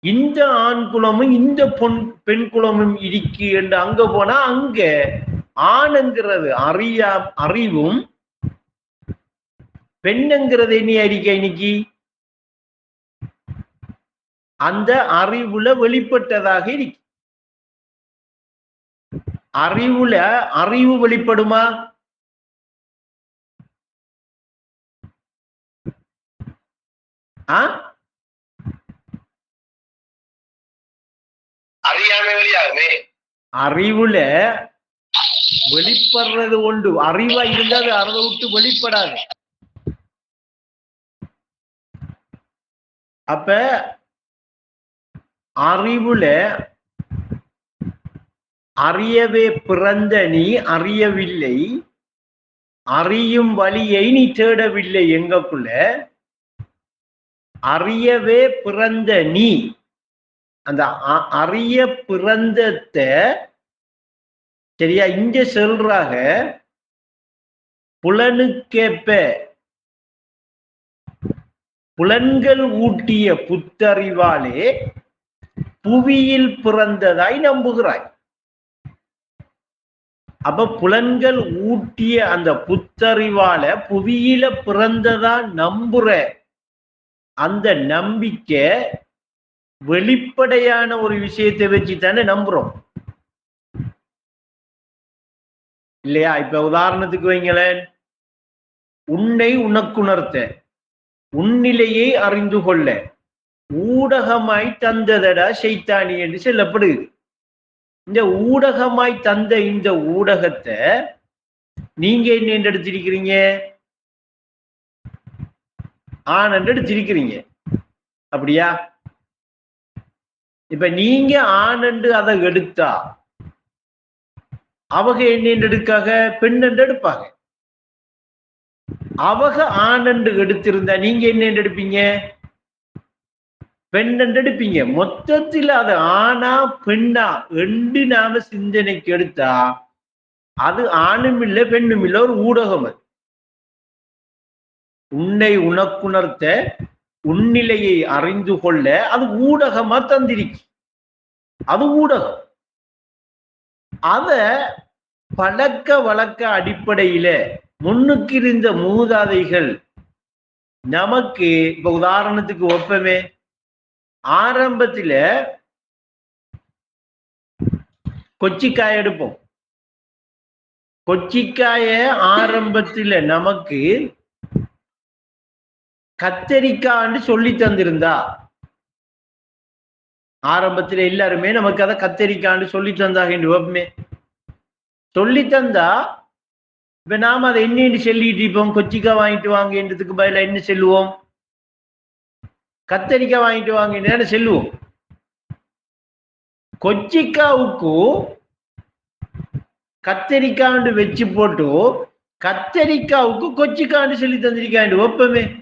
இந்த ஆண் குலமும் இந்த பொன் பெண் குலமும் இருக்கு என்று அங்க போனா அங்க ஆணுங்கிறது அறியா அறிவும் பெண்ணுங்கிறது என்ன அறிக்கை இன்னைக்கு? அந்த அறிவுல வெளிப்பட்டதாக இருக்கு. அறிவுல அறிவு வெளிப்படுமா? ஆ? அறியாமை வெளியாகுமே அறிவுல வெளிப்படுறது உண்டு. அறிவா இருந்தா அது விட்டு வெளிப்படாது. அப்ப அறிவுல அறியவே பிறந்த நீ அறியவில்லை. அறியும் வழியை நீ தேடவில்லை எங்கக்குள்ள. அறியவே பிறந்த நீ அந்த அ- அறிய பிறந்தத சரியா இங்க சொல்றாக புலனுக்கேப்ப புலன்கள் ஊட்டிய புத்தறிவாலே புவியில் பிறந்ததாய் நம்புகிறாய். அப்ப புலன்கள் ஊட்டிய அந்த புத்தறிவால புவியில பிறந்ததா நம்புற அந்த நம்பிக்கை வெளிப்படையான ஒரு விஷயத்தை வச்சு தானே நம்புறோம். இல்லையா? இப்ப உதாரணத்துக்கு வைங்களேன். உன்னை உனக்குணர்த்த உன்னிலையை அறிந்து கொள்ள ஊடகமாய் தந்ததடா செய்தானி என்று சொல்லப்படுது. இந்த ஊடகமாய் தந்த இந்த ஊடகத்தை நீங்க என்ன எடுத்திருக்கிறீங்க? ஆண் என்று எடுத்திருக்கிறீங்க. அப்படியா? இப்ப நீங்க ஆணண்டு அதை எடுத்தா அவங்க என்ன எடுக்காக பெண் எடுப்பாங்க. அவங்க ஆணண்டு எடுத்திருந்தா நீங்க என்ன எடுப்பீங்க? பெண் எடுப்பீங்க. மொத்தத்தில் அது ஆணா பெண்ணா ரெண்டு நாம சிந்தனைக்கு எடுத்தா அது ஆணும் இல்லை பெண்ணும் இல்லை ஒரு ஊடகம் அது. உன்னை உனக்குணர்த்த உன்னிலையை அறிந்து கொள்ள அது ஊடகமா தந்திருக்கு அது ஊடகம். அத பழக்க வழக்க அடிப்படையில முன்னுக்கு இருந்த மூதாதைகள் நமக்கு இப்ப உதாரணத்துக்கு ஒப்பமே ஆரம்பத்துல கொச்சிக்காய் எடுப்போம். கொச்சிக்காய ஆரம்பத்துல நமக்கு கத்தரிக்கான்னு சொல்லி தந்திருந்தா. ஆரம்பத்துல எல்லாருமே நமக்கு அதை கத்தரிக்கான்னு சொல்லி தந்தாங்க என்று சொல்லி தந்தா இப்ப நாம அதை என்னன்னு சொல்லிட்டு இருப்போம்? கொச்சிக்காய் வாங்கிட்டு வாங்கன்றதுக்கு பதில என்ன செல்லுவோம்? கத்தரிக்காய் வாங்கிட்டு வாங்க செல்லுவோம்? கொச்சிக்காவுக்கு கத்தரிக்காண்டு வச்சு போட்டு கத்தரிக்காவுக்கு கொச்சிக்காண்டு சொல்லி தந்திருக்காண்டு ஒப்பமே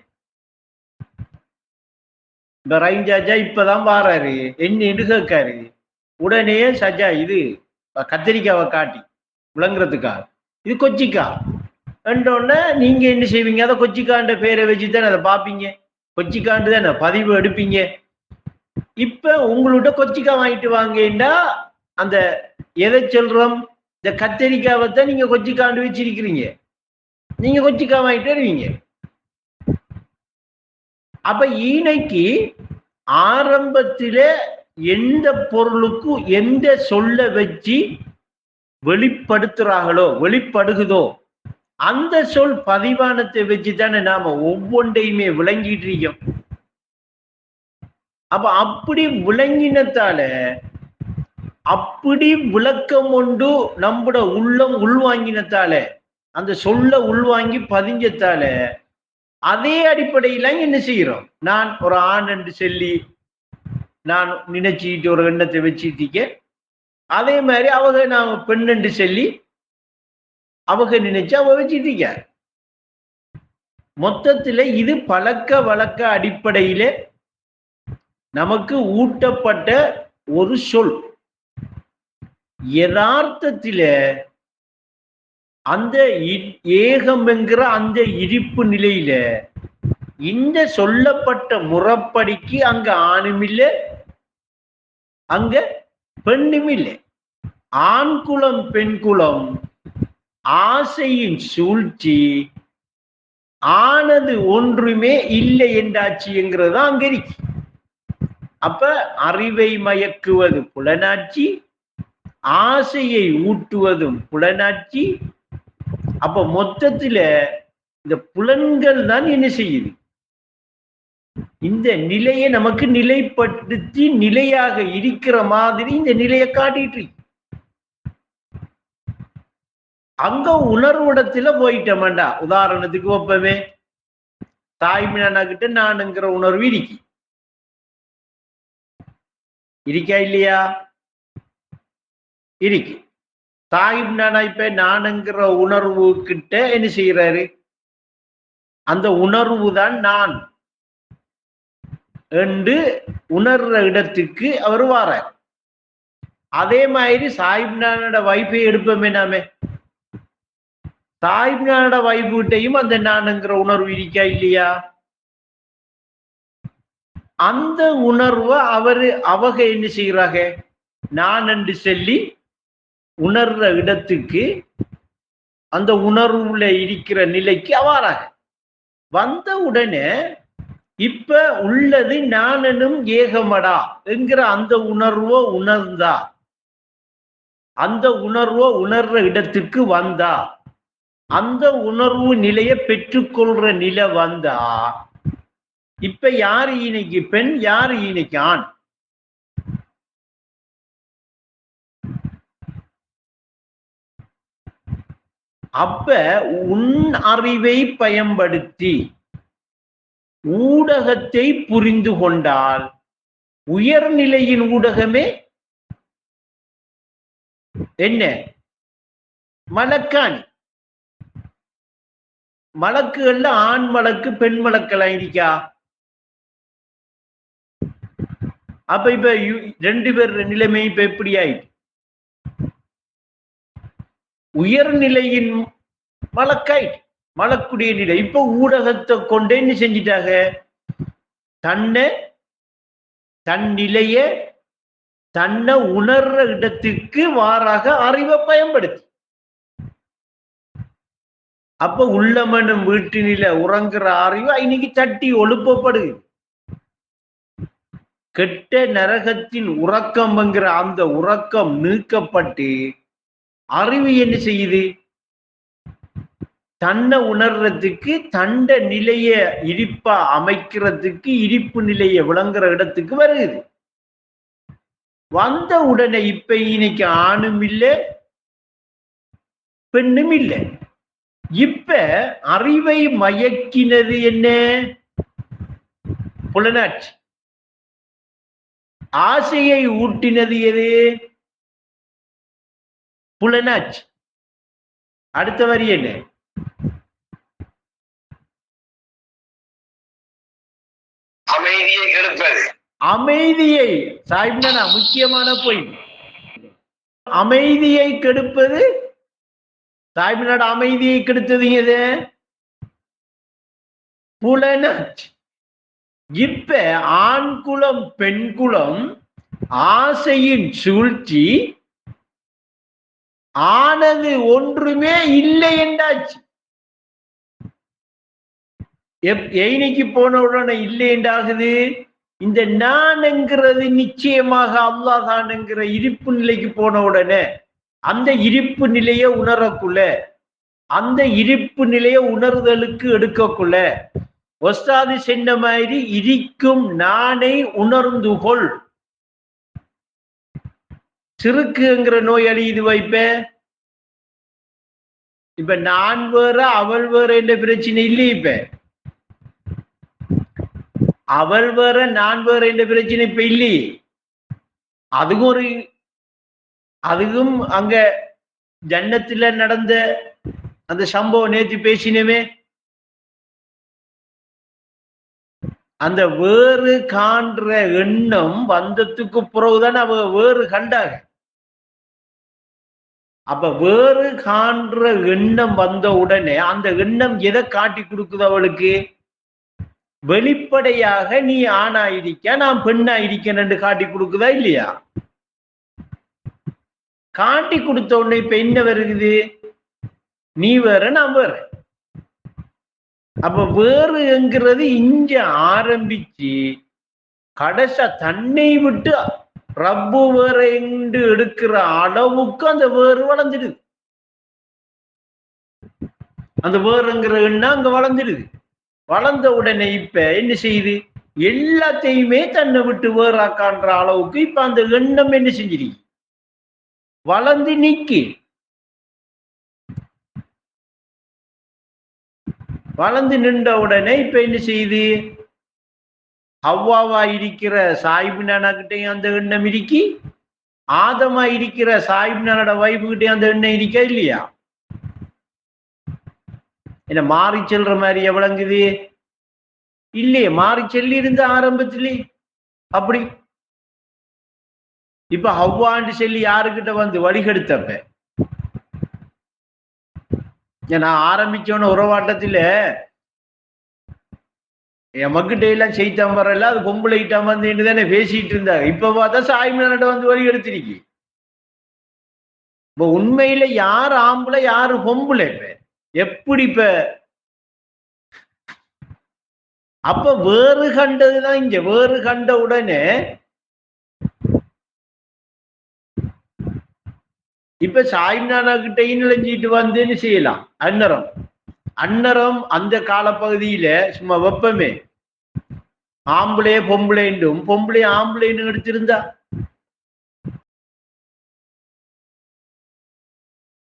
இந்த ரைஞ்சாஜா இப்பதான் வாராரு. என்னன்னு கேட்காரு. உடனே சஜா இது கத்திரிக்காவை காட்டி விளங்குறதுக்காக. இது கொச்சிக்கா. என்றோடனே நீங்க என்ன செய்வீங்க? அதை கொச்சிக்காண்ட பேரை வச்சு தானே அதை பார்ப்பீங்க. கொச்சிக்காண்டு தானே பதிவு எடுப்பீங்க. இப்ப உங்கள்கிட்ட கொச்சிக்காய் வாங்கிட்டு வாங்கன்னா அந்த எதை சொல்றோம்? இந்த கத்தரிக்காவை தான் நீங்க கொச்சிக்காண்டு வச்சிருக்கிறீங்க. நீங்க கொச்சிக்காய் வாங்கிட்டு வருவீங்க. அப்ப ஈனைக்கு ஆரம்பத்திலே எந்த பொருளுக்கும் எந்த சொல்ல வச்சு வெளிப்படுத்துறாங்களோ வெளிப்படுகுதோ அந்த சொல் பதிவானத்தை வச்சு தானே நாம ஒவ்வொன்றையுமே விளங்கிட்டு இருக்கோம். அப்ப அப்படி விளங்கினத்தால அப்படி விளக்கம் கொண்டு நம்மட உள்ளம் உள்வாங்கினத்தால அந்த சொல்ல உள்வாங்கி பதிஞ்சத்தால அதே அடிப்படையில என்ன செய்யறோம்? நான் ஒரு ஆண் என்று சொல்லி நான் நினைச்சுக்கிட்டு ஒரு எண்ணத்தை வச்சுட்டிக்க அதே மாதிரி அவங்க நான் பெண் என்று சொல்லி அவங்க நினைச்சு அவ வச்சுட்டிக்க மொத்தத்துல இது பழக்க வழக்க அடிப்படையில நமக்கு ஊட்டப்பட்ட ஒரு சொல். யதார்த்தத்தில அந்த இ- ஏகம் என்கிற அந்த இருப்பு நிலையில இந்த சொல்லப்பட்ட முறப்படிக்கு அங்க ஆணும் இல்லை அங்க பெண்ணும் இல்லை. ஆண் குலம் பெண் குலம் ஆசையின் சூழ்ச்சி ஆனது ஒன்றுமே இல்லை என்றாட்சிங்கிறது தான் அங்க இருக்கு. அப்ப அறிவை மயக்குவது புலனாட்சி ஆசையை ஊட்டுவதும் புலனாட்சி அப்ப மொத்தத்துல இந்த புலன்கள் தான் என்ன செய்யுது? இந்த நிலையை நமக்கு நிலைப்படுத்தி நிலையாக இருக்கிற மாதிரி இந்த நிலையை காட்டிட்டு இருக்கு. அங்க உணர்விடத்துல போயிட்டோம்டா உதாரணத்துக்கு ஒப்பவே தாய்மினா கிட்ட நானுங்கிற உணர்வு இருக்கு. இருக்கா இல்லையா? இருக்கு. தாயும் நானா இப்ப நானுங்கிற உணர்வு கிட்ட என்ன செய்யறாரு அந்த உணர்வு தான் நான். என்று உணர்ற இடத்துக்கு அவர் வாரார். அதே மாதிரி சாஹிப் நானோட வைஃபை எடுப்போமே நாமே? சாஹிப் நானோட வைஃப்கிட்டையும் அந்த நானுங்கிற உணர்வு இருக்கா இல்லையா? அந்த உணர்வை அவரு அவங்க என்ன செய்யறாங்க நான் என்று சொல்லி உணர்ற இடத்துக்கு அந்த உணர்வுல இருக்கிற நிலைக்கு அவாராக வந்த உடனே இப்ப உள்ளது நானனும் ஏகமடா என்கிற அந்த உணர்வோ உணர்ந்தா. அந்த உணர்வோ உணர்ற இடத்துக்கு வந்தா. அந்த உணர்வு நிலையை பெற்றுக்கொள்ற நிலை வந்தா. இப்ப யாரு இன்னைக்கு பெண் யாரு இன்னைக்கு ஆண்? அப்ப உன் அறிவை பயன்படுத்தி ஊடகத்தை புரிந்து கொண்டால் உயர்நிலையின் ஊடகமே என்ன? மலக்காணி. மலக்குகள்ல ஆண் மலக்கு பெண் மலக்கெல்லாம் இருக்கா? அப்ப இப்ப யு- ரெண்டு பேர் நிலைமை இப்ப எப்படி ஆயிட்டு உயர்நிலையின் மலக்காயிட்டு மலக்குடைய நிலை. இப்ப ஊடகத்தை கொண்டே என்ன செஞ்சிட்டாங்க? தன்னை தன் நிலைய தன்னை உணர்ற இடத்துக்கு வாராக அறிவை பயன்படுத்தி. அப்ப உள்ளமனும் வீட்டினில உறங்குற அறிவு இன்னைக்கு தட்டி ஒழுப்பப்படுது. கெட்ட நரகத்தின் உறக்கம்ங்கிற அந்த உறக்கம் நீக்கப்பட்டு அறிவு என்ன செய்யுது? தன்னை உணர்றதுக்கு தண்ட நிலைய இருப்பா அமைக்கிறதுக்கு இருப்பு நிலைய விளங்குற இடத்துக்கு வருகுது வந்த உடனே இப்ப இன்னைக்கு ஆணும் இல்லை பெண்ணும் இல்லை. இப்ப அறிவை மயக்கினது என்ன? புலனாட்சி. ஆசையை ஊட்டினது எது? புலனாட்சி அடுத்த வரி என்ன? அமைதியை கெடுப்பது. அமைதியை. சாய்ந்தனா முக்கியமான பொய் அமைதியை கெடுப்பது. சாய்பினோட அமைதியை கெடுத்தது எது? புலனாட்சி இப்ப ஆண் குலம் பெண் குலம் ஆசையின் சூழ்ச்சி ஆனது ஒன்றுமே இல்லை என்றாச்சு. எப்- எய்னிக்கு போன உடனே இல்லை என்றாகுது. இந்த நான்ங்கிறது நிச்சயமாக அல்லாஹான்ங்கிற இருப்பு நிலைக்கு போன உடனே அந்த இருப்பு நிலையை உணரக்குள்ள அந்த இருப்பு நிலையை உணர்தலுக்கு எடுக்கக்குள்ள ஒஸ்தாது சென்ன மாதிரி இருக்கும் நானை உணர்ந்து கொள். சிறுக்குங்கிற நோய் அழியுது வைப்ப இப்ப. நான் வேற அவள் வேற என்ற பிரச்சனை இல்லை இப்ப. அவள் வேற நான் வேற என்ற பிரச்சனை இப்ப இல்லையே அதுக்கும் ஒரு அதுக்கும் அங்க ஜன்னத்துல நடந்த அந்த சம்பவம் நேத்து பேசினமே. அந்த வேறு காண்ற எண்ணம் வந்ததுக்கு பிறகுதான் அவ வேறு கண்டாங்க. அப்ப வேறு காண்ற எண்ணம் வந்த உடனே அந்த எண்ணம் எதை காட்டி கொடுக்குது அவளுக்கு? வெளிப்படையாக நீ ஆணா இருக்க நான் பெண்ணா இருக்கேன்னு காட்டி கொடுக்குதா இல்லையா? காட்டி கொடுத்த உடனே இப்ப என்ன வருகுது? நீ வேற நான் வேற. அப்ப வேறு என்கிறது இங்க ஆரம்பிச்சு கடைசா தன்னை விட்டு ரப்பு வேற எண்டு எடுக்கிற அளவுக்கு அந்த வேறு வளர்ந்துடுது. அந்த வேறுங்கிற எண்ணம் அங்க வளர்ந்துடுது. வளர்ந்த உடனே இப்ப என்ன செய்யுது? எல்லாத்தையுமே தன்னை விட்டு வேறாக்கான்ற அளவுக்கு இப்ப அந்த எண்ணம் என்ன செஞ்சிருக்கு? வளர்ந்து நிக்கி. வளர்ந்து நின்ற உடனே இப்ப என்ன செய்யுது? ஹவ்வாவா இருக்கிற சாயிபு நானாக்கிட்டையும் அந்த எண்ணம் இருக்கி ஆதமா இருக்கிற சாயிபு நானோட வைஃபுகிட்டையும் அந்த எண்ணம் இருக்கா இல்லையா? என்ன மாறி செல்ற மாதிரி எவ்வளங்குது இல்லையே மாறி செல்லி இருந்த ஆரம்பத்திலே அப்படி. இப்ப ஹவ்வாண்டு சொல்லி யாருக்கிட்ட வந்து வழிகெடுத்தப்ப? நான் ஆரம்பிச்சோன்னு உறவாட்டத்துல என் மக்கிட்ட எல்லாம் செய்தான் வரல அது பொம்பளைகிட்ட வந்து தானே பேசிட்டு இருந்தாங்க இப்ப பார்த்தா சாய்மனோட வந்து வழி எடுத்திருக்கி. இப்ப உண்மையில யார் ஆம்பளை யாரு பொம்பளை இப்ப? எப்படி இப்ப? அப்ப வேறு கண்டதுதான் இங்க. வேறு கண்ட உடனே இப்ப சாய்நானா கிட்டையும் நினைஞ்சிட்டு வந்துன்னு செய்யலாம்? அந்நரம். அன்னரம் அந்த காலப்பகுதியில சும்மா வெப்பமே. ஆம்பளை பொம்பளைண்டும் பொம்பளை ஆம்பளைன்னு எடுத்திருந்தா